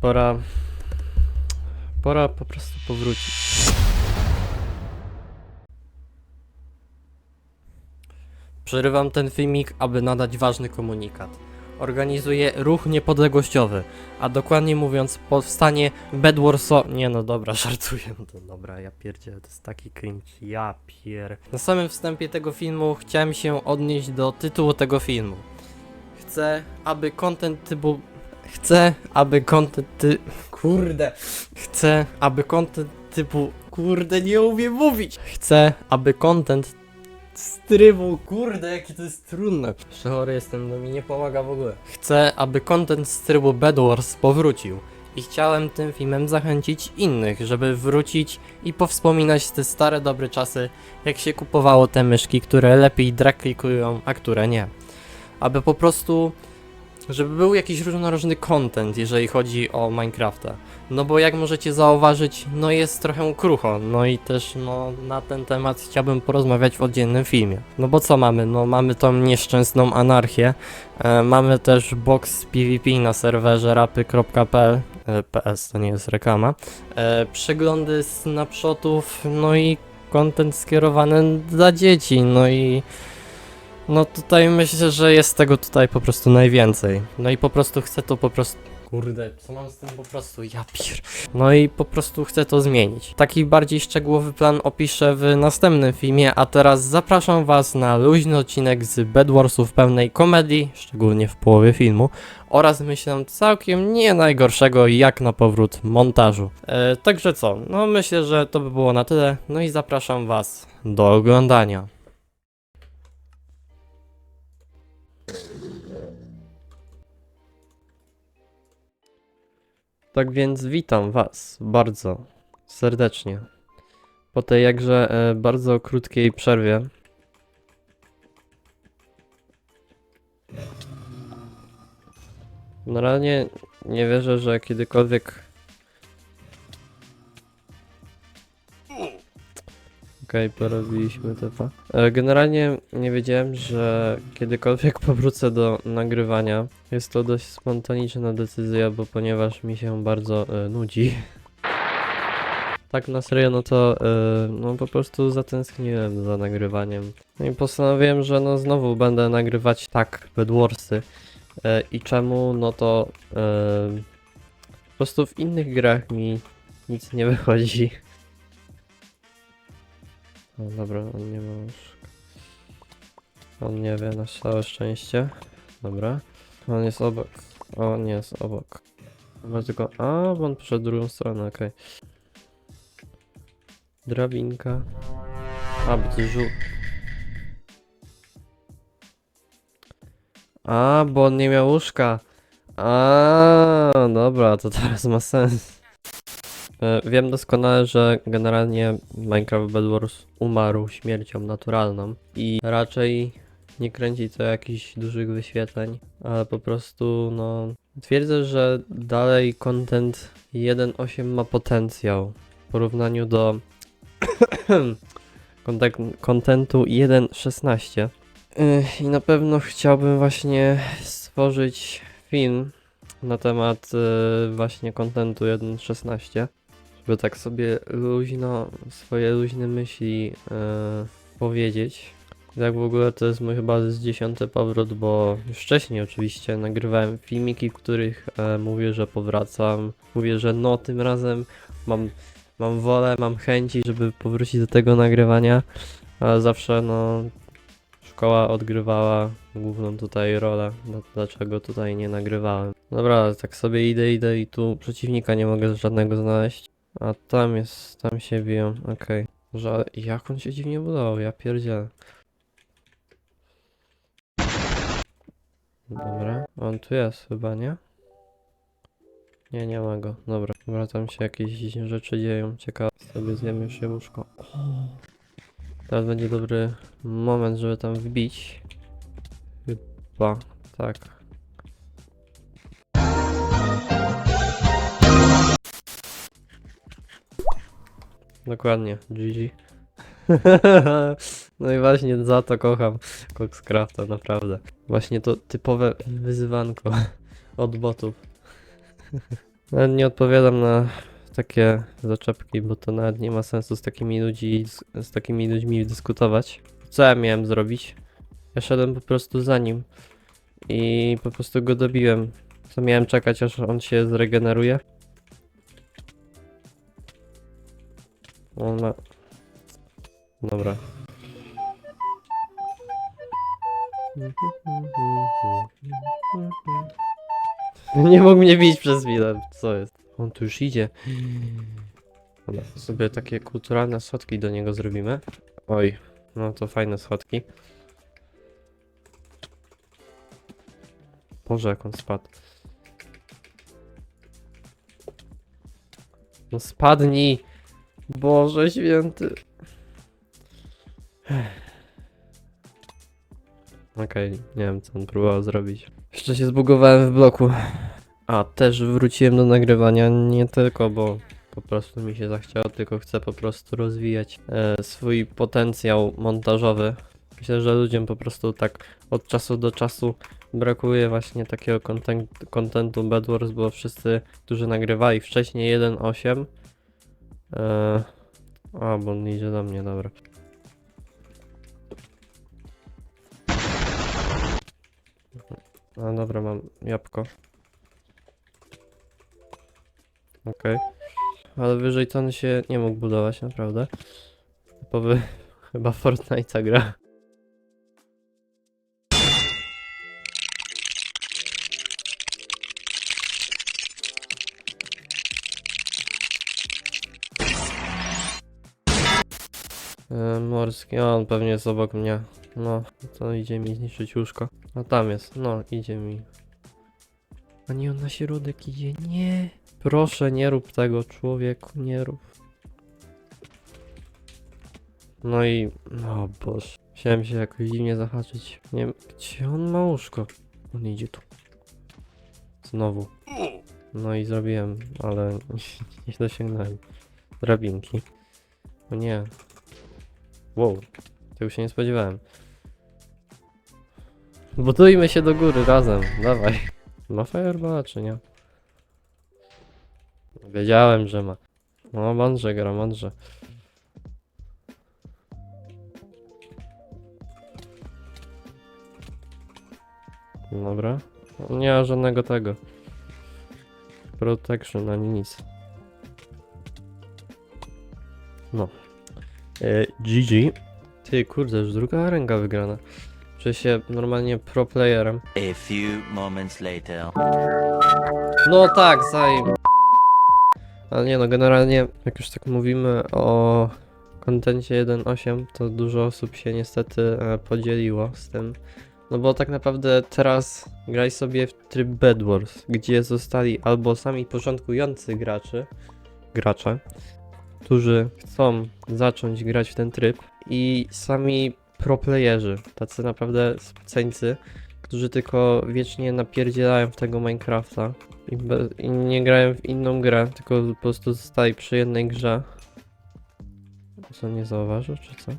Pora. Pora po prostu powrócić. Przerywam ten filmik, aby nadać ważny komunikat. Organizuję ruch niepodległościowy, a dokładnie mówiąc powstanie Bedwarso... Nie no dobra, żartuję, no dobra, ja pierdzielę, to jest taki cringe, ja pier... Na samym wstępie tego filmu chciałem się odnieść do tytułu tego filmu. Chcę, aby content typu... Chcę, aby content ty... Kurde. Chcę, aby content typu... Kurde, nie umiem mówić. Chcę, aby content z trybu, kurde, jakie to jest trudne. Przechory jestem, no mi nie pomaga w ogóle. Chcę, aby content z trybu Bed Wars powrócił. I chciałem tym filmem zachęcić innych, żeby wrócić i powspominać te stare dobre czasy, jak się kupowało te myszki, które lepiej draklikują, a które nie. Aby po prostu, żeby był jakiś różnorodny content, jeżeli chodzi o Minecrafta. No bo jak możecie zauważyć, no jest trochę krucho, no i też no na ten temat chciałbym porozmawiać w oddzielnym filmie. No bo co mamy? No mamy tą nieszczęsną anarchię, e, mamy też box PvP na serwerze rapy.pl, e, PS to nie jest reklama, e, przeglądy snapshotów, no i content skierowany dla dzieci, no i no tutaj myślę, że jest tego tutaj po prostu najwięcej. No i po prostu chcę to po prostu. Kurde, co mam z tym po prostu? Ja pier. No i po prostu chcę to zmienić. Taki bardziej szczegółowy plan opiszę w następnym filmie, a teraz zapraszam Was na luźny odcinek z Bedwarsów pełnej komedii, szczególnie w połowie filmu, oraz myślę całkiem nie najgorszego jak na powrót montażu. E, także co? No myślę, że to by było na tyle. No i zapraszam Was do oglądania. Tak więc witam Was bardzo serdecznie. Po tej jakże e, bardzo krótkiej przerwie. Generalnie nie wierzę, że kiedykolwiek. Okej, porobiliśmy tepa. Generalnie nie wiedziałem, że kiedykolwiek powrócę do nagrywania. Jest to dość spontaniczna decyzja, bo ponieważ mi się bardzo e, nudzi. Tak na serio, no to e, no po prostu zatęskniłem za nagrywaniem. No i postanowiłem, że no znowu będę nagrywać tak Bedwarsy. E, I czemu? No to e, po prostu w innych grach mi nic nie wychodzi. O, dobra, on nie ma łóżka. On nie wie, na całe szczęście. Dobra. On jest obok. On jest obok. Chyba tylko... A, bo on przed drugą stronę, okej. Drabinka. A, bo. A, bo on nie miał łóżka. A, dobra, to teraz ma sens. E, Wiem doskonale, że generalnie Minecraft Bed Wars umarł śmiercią naturalną i raczej nie kręci to jakichś dużych wyświetleń, ale po prostu no twierdzę, że dalej content 1.8 ma potencjał w porównaniu do kontentu 1.16 Yy, i na pewno chciałbym właśnie stworzyć film na temat yy, właśnie kontentu 1.16 żeby tak sobie luźno, swoje luźne myśli yy, powiedzieć. Tak w ogóle to jest mój chyba z dziesiąty powrót, bo już wcześniej oczywiście nagrywałem filmiki, w których e, mówię, że powracam. Mówię, że no tym razem mam, mam wolę, mam chęci, żeby powrócić do tego nagrywania, ale zawsze no szkoła odgrywała główną tutaj rolę, no, dlaczego tutaj nie nagrywałem. Dobra, tak sobie idę, idę i tu przeciwnika nie mogę żadnego znaleźć. A tam jest, tam się biją, okej. Może ale jak on się dziwnie budował, ja pierdzielę. Dobra, on tu jest chyba, nie? Nie, nie ma go. Dobra, dobra, tam się jakieś rzeczy dzieją. Ciekawe, sobie zjem już jabłuszko. Teraz będzie dobry moment, żeby tam wbić. Chyba, tak. Dokładnie, GG. no i właśnie za to kocham Coxcrafta, naprawdę. Właśnie to typowe wyzywanko od botów. Nawet nie odpowiadam na takie zaczepki, bo to nawet nie ma sensu z takimi ludzi, z, z takimi ludźmi dyskutować. Co ja miałem zrobić? Ja szedłem po prostu za nim i po prostu go dobiłem. Co miałem czekać, aż on się zregeneruje? On ma... Dobra. Nie mógł mnie bić przez chwilę. Co jest? On tu już idzie. Dobra, sobie takie kulturalne schodki do niego zrobimy. Oj, no to fajne schodki. Boże, jak on spadł. No spadnij! Boże święty. Okej, nie wiem co on próbował zrobić. Jeszcze się zbugowałem w bloku. A, też wróciłem do nagrywania, nie tylko, bo po prostu mi się zachciało, tylko chcę po prostu rozwijać e, swój potencjał montażowy. Myślę, że ludziom po prostu tak od czasu do czasu brakuje właśnie takiego content, contentu Bedwars, bo wszyscy, którzy nagrywali wcześniej 1.8 e, A, bo on idzie do mnie, dobra. A dobra, mam jabłko. Okej. Ale wyżej to on się nie mógł budować, naprawdę. Typowy chyba Fortnite'a gra. E, morski, on pewnie jest obok mnie. No, to idzie mi zniszczyć łóżko. A tam jest, no, idzie mi. A nie, on na środek idzie, nie. Proszę, nie rób tego, człowieku, nie rób. No i, o Boże. Chciałem się jakoś dziwnie zahaczyć. Nie wiem, gdzie on ma łóżko? On idzie tu. Znowu. No i zrobiłem, ale nie dosięgnąłem. Drabinki. O nie. Wow, tego się nie spodziewałem. Budujmy się do góry razem, dawaj. Ma fireballa czy nie? Wiedziałem, że ma. No mądrze gra, mądrze. Dobra. Nie ma żadnego tego. Protection ani nic. No. E, GG. Ty kurde, już druga ręka wygrana. Czuję się normalnie pro playerem. A few moments later. No tak, zajem. Ale nie no, generalnie jak już tak mówimy o kontencie 1.8, to dużo osób się niestety e, podzieliło z tym. No bo tak naprawdę teraz graj sobie w tryb Bed Wars, gdzie zostali albo sami początkujący gracze, gracze, którzy chcą zacząć grać w ten tryb i sami pro playerzy, tacy naprawdę spceńcy, którzy tylko wiecznie napierdzielają w tego Minecrafta i, be, i nie grają w inną grę, tylko po prostu zostali przy jednej grze. Co nie zauważył, czy co?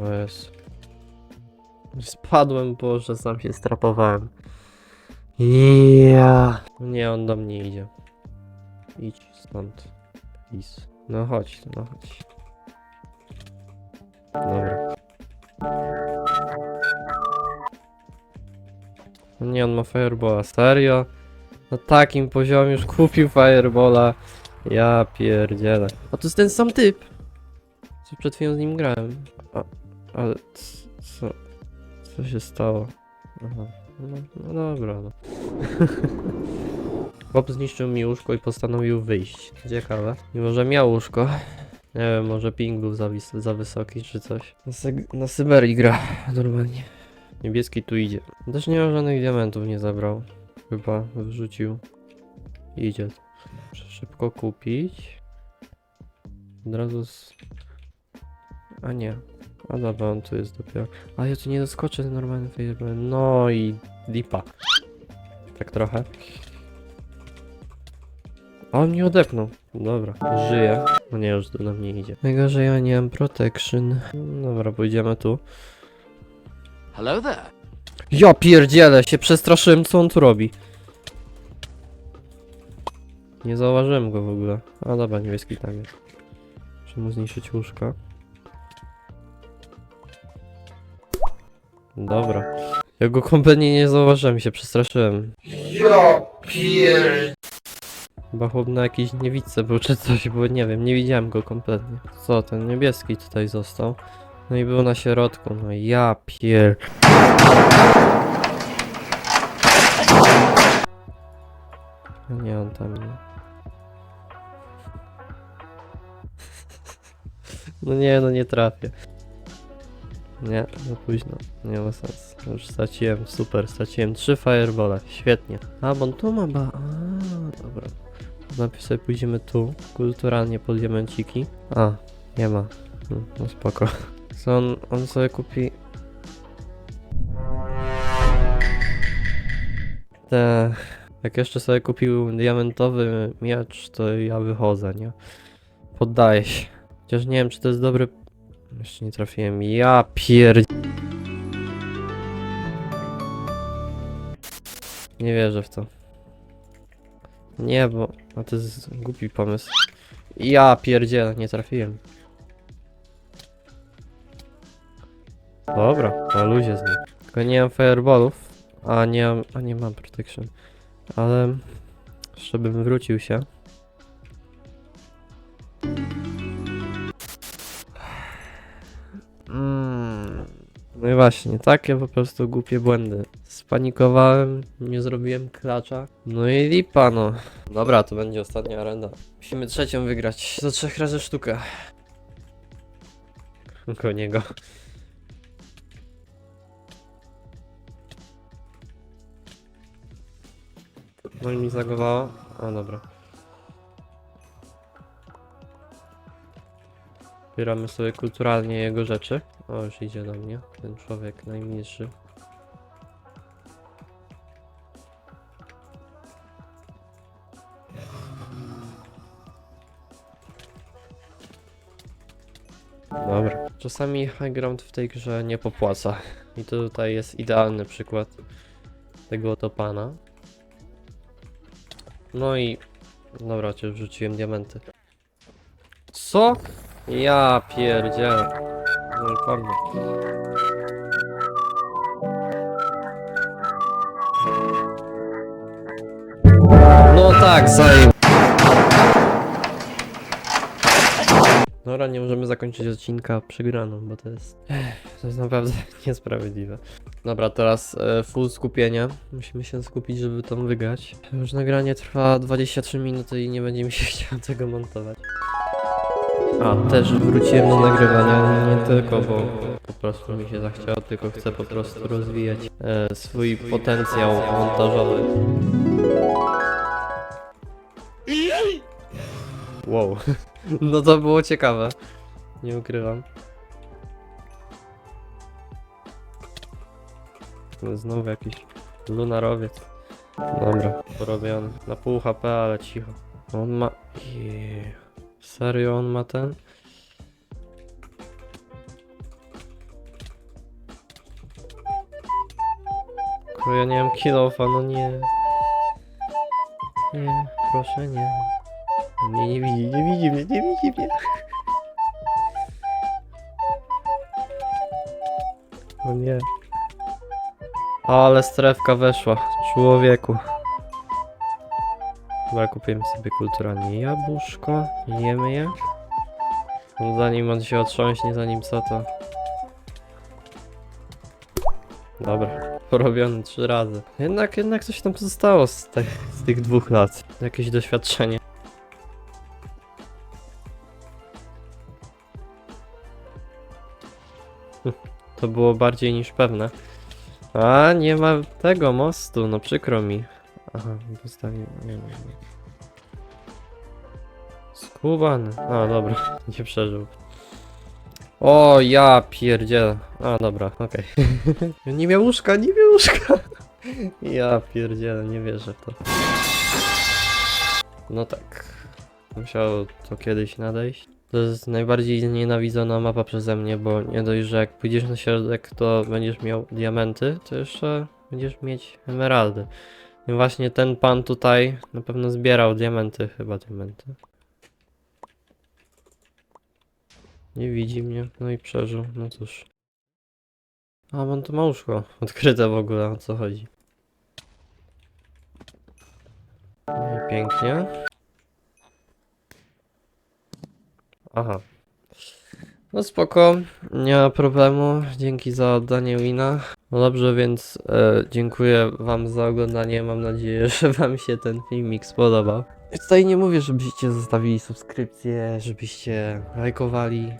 O jest. Spadłem, boże, sam się strapowałem. Ja. Nie, on do mnie idzie. Idź stąd. Please. No chodź, no chodź. Dobra. No Nie, on ma Firebola, serio? Na takim poziomie już kupił Firebola. Ja pierdzielę. A to jest ten sam typ. Co przed chwilą z nim grałem. A, ale co? Co się stało? Aha. No, no dobra, no. Bob zniszczył mi łóżko i postanowił wyjść. Ciekawe. Mimo, że miał łóżko. Nie wiem, może ping był za, za wysoki czy coś. Na, na Syberii gra normalnie. Niebieski tu idzie. Też nie ma żadnych diamentów, nie zabrał. Chyba wyrzucił. Idzie. Muszę szybko kupić. Od razu z... A nie. A dobra, on tu jest dopiero. A ja tu nie doskoczę normalny fireball. No i lipa. Tak trochę. A on mnie odepnął. Dobra, żyje. No nie, już na mnie idzie. Najgorzej ja nie mam protection. Dobra, pójdziemy tu. Hello there. Ja pierdzielę, się przestraszyłem co on tu robi. Nie zauważyłem go w ogóle. A dobra, niebieski tam jest. Muszę mu zniszczyć łóżko. Dobra. Ja go kompletnie nie zauważyłem i się przestraszyłem. Ja pier... Chyba chłop na jakiejś niewidce był czy coś, bo nie wiem, nie widziałem go kompletnie. Co, ten niebieski tutaj został. No i był na środku, no ja pier... No Nie, on tam nie. No nie, no nie trafię. Nie, za późno. Nie ma sensu. Już straciłem, super, straciłem trzy firebole. Świetnie. A, bo tu ma ba... Najpierw sobie pójdziemy tu, kulturalnie po diamenciki. A, nie ma. Hmm, No spoko. Co on, on sobie kupi... Te... Jak jeszcze sobie kupił diamentowy miecz, to ja wychodzę, nie? Poddaję się. Chociaż nie wiem, czy to jest dobry... Jeszcze nie trafiłem. Ja pierd... Nie wierzę w to. Nie, bo... A to jest głupi pomysł. Ja pierdzielę, nie trafiłem. Dobra, na luzie z nim. Tylko nie mam fireballów, a nie a nie mam protection. Ale... Jeszcze bym wrócił się. Właśnie, takie po prostu głupie błędy. Spanikowałem, nie zrobiłem klacza. No i lipa no. Dobra, to będzie ostatnia arena. Musimy trzecią wygrać. Za trzech razy sztukę. Koło niego. No i mi zagowało. A dobra. Zbieramy sobie kulturalnie jego rzeczy. O, już idzie do mnie. Ten człowiek najmniejszy. Dobra. Czasami high ground w tej grze nie popłaca. I to tutaj jest idealny przykład tego oto pana. No i... Dobra, cię wrzuciłem diamenty. Co? Ja pierdzielę. No i padło. No tak, zajm. Dobra, nie możemy zakończyć odcinka przegraną, bo to jest... To jest naprawdę niesprawiedliwe. Dobra, teraz e, full skupienie. Musimy się skupić, żeby to wygrać. Już nagranie trwa 23 minuty i nie będzie mi się chciało tego montować. A, też wróciłem do nagrywania, nie tylko, bo po prostu mi się zachciało, tylko chcę po prostu rozwijać e, swój potencjał montażowy. Wow, no to było ciekawe, nie ukrywam. No, Znowu jakiś lunarowiec. Dobra, porobiony. Na pół HP, ale cicho. On ma... Jeee. Serio on ma ten? Tylko ja nie mam kilofa, no nie. Nie, proszę nie. Nie, nie widzi, nie widzi mnie, nie widzi mnie. O nie. Ale strefka weszła, człowieku. Dobra, kupimy sobie kulturalnie jabłuszko, jemy je. No, Zanim on się otrząśnie, zanim co to... Dobra, porobiony trzy razy. Jednak, jednak coś tam pozostało z, tych z tych dwóch lat. Jakieś doświadczenie. To było bardziej niż pewne. A, nie ma tego mostu, no przykro mi. Aha, postawię. Nie, nie. Skubany. A, dobra, nie przeżył. O, ja pierdzielę. A, dobra, okej. nie miał łóżka, nie miał łóżka. ja pierdzielę, nie wierzę w to. No tak. Musiało to kiedyś nadejść. To jest najbardziej nienawidzona mapa przeze mnie, bo nie dość, że jak pójdziesz na środek, to będziesz miał diamenty, to jeszcze będziesz mieć emeraldy. I właśnie ten pan tutaj na pewno zbierał diamenty, chyba diamenty. Nie widzi mnie, no i przeżył, no cóż. A, on to ma łóżko odkryte w ogóle, o co chodzi. No i pięknie. Aha. No spoko, nie ma problemu, dzięki za oddanie wina. No dobrze, więc e, dziękuję wam za oglądanie, mam nadzieję, że wam się ten filmik spodobał. Tutaj nie mówię, żebyście zostawili subskrypcję, żebyście lajkowali,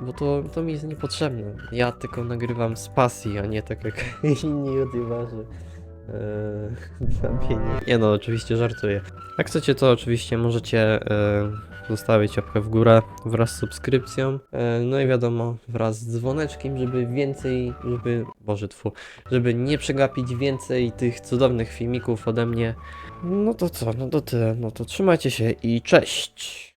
bo to, to mi jest niepotrzebne. Ja tylko nagrywam z pasji, a nie tak jak inni youtuberzy. Eee. Nie no, oczywiście żartuję. Jak chcecie, to oczywiście możecie e, zostawić łapkę w górę wraz z subskrypcją. E, no i wiadomo, wraz z dzwoneczkiem, żeby więcej, żeby, boże tfu, żeby nie przegapić więcej tych cudownych filmików ode mnie. No to co, no to tyle, no to trzymajcie się i cześć!